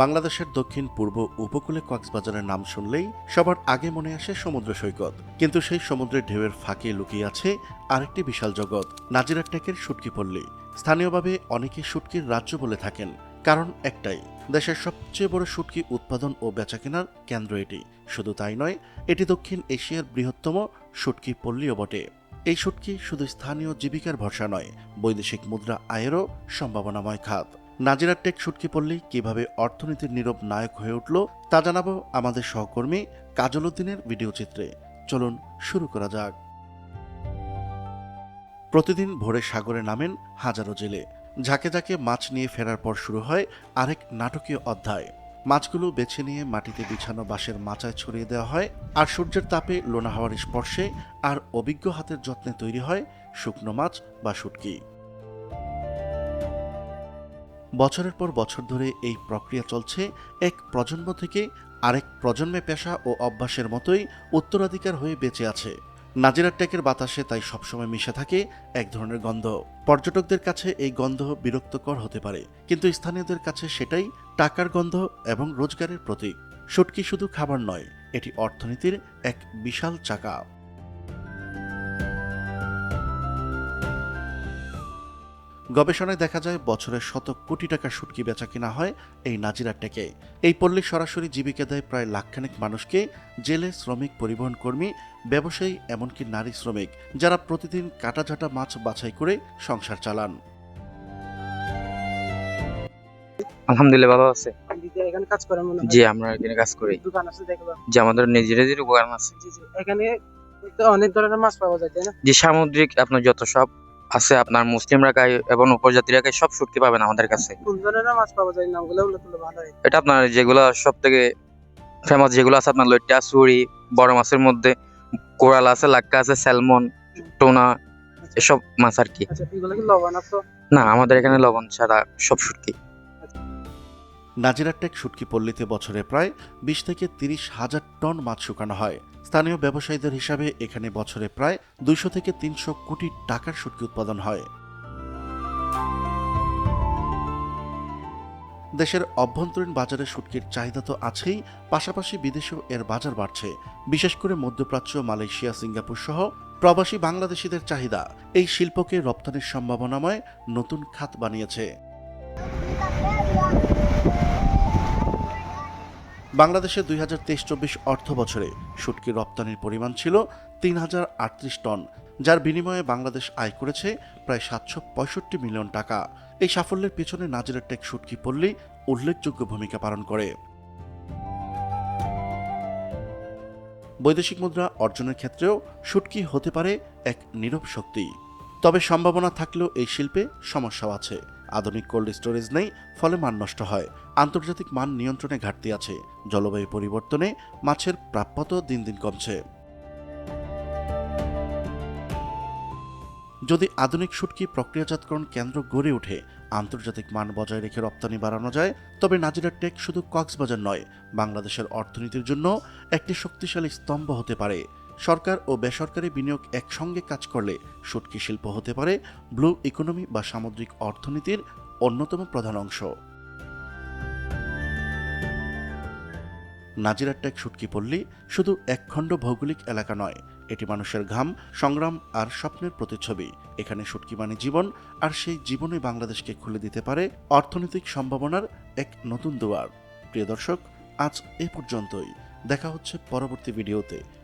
বাংলাদেশের দক্ষিণ পূর্ব উপকূলে কক্সবাজারের নাম শুনলেই সবার আগে মনে আসে সমুদ্র সৈকত। কিন্তু সেই সমুদ্রের ঢেউয়ের ফাঁকে লুকিয়ে আছে আরেকটি বিশাল জগৎ, নাজিরার টেকের শুটকি পল্লী। স্থানীয়ভাবে অনেকে শুটকির রাজ্য বলে থাকেন, কারণ একটাই, দেশের সবচেয়ে বড় শুটকি উৎপাদন ও বেচাকেনার কেন্দ্র এটি। শুধু তাই নয়, এটি দক্ষিণ এশিয়ার বৃহত্তম শুটকি পল্লীও বটে। এই শুটকি শুধু স্থানীয় জীবিকার ভরসা নয়, বৈদেশিক মুদ্রা আয়েরও সম্ভাবনাময় খাত। নাজিরার টেক শুটকি পল্লী কীভাবে অর্থনীতির নীরব নায়ক হয়ে উঠল, তা জানাব আমাদের সহকর্মী কাজল উদ্দিনের ভিডিও চিত্রে। চলুন শুরু করা যাক। প্রতিদিন ভোরে সাগরে নামেন হাজারো জেলে। ঝাঁকে ঝাঁকে মাছ নিয়ে ফেরার পর শুরু হয় আরেক নাটকীয় অধ্যায়। মাছগুলো বেছে নিয়ে মাটিতে বিছানো বাঁশের মাচায় ছড়িয়ে দেওয়া হয় আর সূর্যের তাপে লোনা হওয়ার স্পর্শে আর অভিজ্ঞ হাতের যত্নে তৈরি হয় শুকনো মাছ বা শুটকি বছরের পর বছর ধরে এই প্রক্রিয়া চলছে। এক প্রজন্ম থেকে আরেক প্রজন্মে পেশা ও অভ্যাসের মতোই উত্তরাধিকার হয়ে বেঁচে আছে। নাজিরার টেকের বাতাসে তাই সবসময় মিশে থাকে এক ধরনের গন্ধ। পর্যটকদের কাছে এই গন্ধ বিরক্তকর হতে পারে, কিন্তু স্থানীয়দের কাছে সেটাই টাকার গন্ধ এবং রোজগারের প্রতীক। শুটকি শুধু খাবার নয়, এটি অর্থনীতির এক বিশাল চাকা। গবেষণায় দেখা যায় বছরে শত কোটি টাকা শুটকি বেচা কিনা হয় এই নাজিরার টেকে। এই পল্লী সরাসরি জীবিকা দেয় প্রায় লাখখানেক মানুষকে জেলে শ্রমিক পরিবহন কর্মী ব্যবসায়ী এমনকি নারী শ্রমিক যারা প্রতিদিন কাটাঝাটা মাছ বাছাই করে সংসার চালান। আলহামদুলিল্লাহ ভালো আছে। এখানে কাজ করে মনে জি আমরা এখানে কাজ করি। দোকান আছে দেখবা যে আমাদের নিজের নিজের উপকরণ আছে। জি জি এখানে অনেক ধরনের মাছ পাওয়া যায় তাই না? যে সামুদ্রিক আপনার যত সব আছে আপনার মুসলিমরা গায়ে এবং উপজাতিরা গায়ে সব শুটকি পাবেন আমাদের কাছে। কোন ধরনের মাছ পাওয়া যায় নামগুলো বলে তো ভালো এটা আপনার যেগুলো সব থেকে ফেমাস যেগুলো আছে আপনার লইট্টা সুরি বড় মাছের মধ্যে কোরাল আছে লাক্কা আছে স্যালমন টোনা এসব মাছ আর কি। আচ্ছা এগুলো কি লবণাক্ত না আমাদের এখানে লবণ ছাড়া সব শুটকি নাজিরার টেক শুটকি পল্লীতে বছরে প্রায় বিশ থেকে তিরিশ হাজার টন মাছ শুকানো হয়। স্থানীয় ব্যবসায়ীদের হিসাবে এখানে বছরে প্রায় দুইশো থেকে তিনশো কোটি টাকার শুটকি উৎপাদন হয়। দেশের অভ্যন্তরীণ বাজারে শুটকির চাহিদা তো আছেই, পাশাপাশি বিদেশেও এর বাজার বাড়ছে। বিশেষ করে মধ্যপ্রাচ্য, মালয়েশিয়া, সিঙ্গাপুর সহ প্রবাসী বাংলাদেশিদের চাহিদা। এই শিল্পকে রপ্তানির সম্ভাবনাময় নতুন খাত বানিয়েছে। বাংলাদেশে দুই হাজার তেইশ চব্বিশ অর্থ বছরে শুটকি রপ্তানির পরিমাণ ছিল তিন হাজার আটত্রিশ টন, যার বিনিময়ে বাংলাদেশ আয় করেছে প্রায় সাতশো পঁয়ষট্টি মিলিয়ন টাকা। এই সাফল্যের পেছনে নাজিরের টেক শুটকি পল্লী উল্লেখযোগ্য ভূমিকা পালন করে। বৈদেশিক মুদ্রা অর্জনের ক্ষেত্রেও শুটকি হতে পারে এক নীরব শক্তি। তবে সম্ভাবনা থাকলেও এই শিল্পে সমস্যাও আছে। আধুনিক কোল্ড স্টোরেজ নেই, ফলে মান নষ্ট হয়। আন্তর্জাতিক মান নিয়ন্ত্রণে ঘাটতি আছে। জলবায়ু পরিবর্তনে মাছের প্রাপ্যত দিন দিন কমছে। যদি আধুনিক শুটকি প্রক্রিয়াজাতকরণ কেন্দ্র গড়ে ওঠে, আন্তর্জাতিক মান বজায় রেখে রপ্তানি বাড়ানো যায়, তবে নাজিরা টেক শুধু কক্সবাজার নয়, বাংলাদেশের অর্থনীতির জন্য একটি শক্তিশালী স্তম্ভ হতে পারে। সরকার ও বেসরকারি বিনিয়োগ একসঙ্গে কাজ করলে শুটকি শিল্প হতে পারে ব্লু ইকোনমি বা সামুদ্রিক অর্থনীতির অন্যতম প্রধান অংশ। নাজিরার টেক শুটকি পল্লী শুধু একখণ্ড ভৌগোলিক এলাকা নয়, এটি মানুষের ঘাম, সংগ্রাম আর স্বপ্নের প্রতিচ্ছবি। এখানে শুটকি মানে জীবন, আর সেই জীবনে বাংলাদেশকে খুলে দিতে পারে অর্থনৈতিক সম্ভাবনার এক নতুন দুয়ার। প্রিয় দর্শক, আজ এ পর্যন্তই। দেখা হচ্ছে পরবর্তী ভিডিওতে।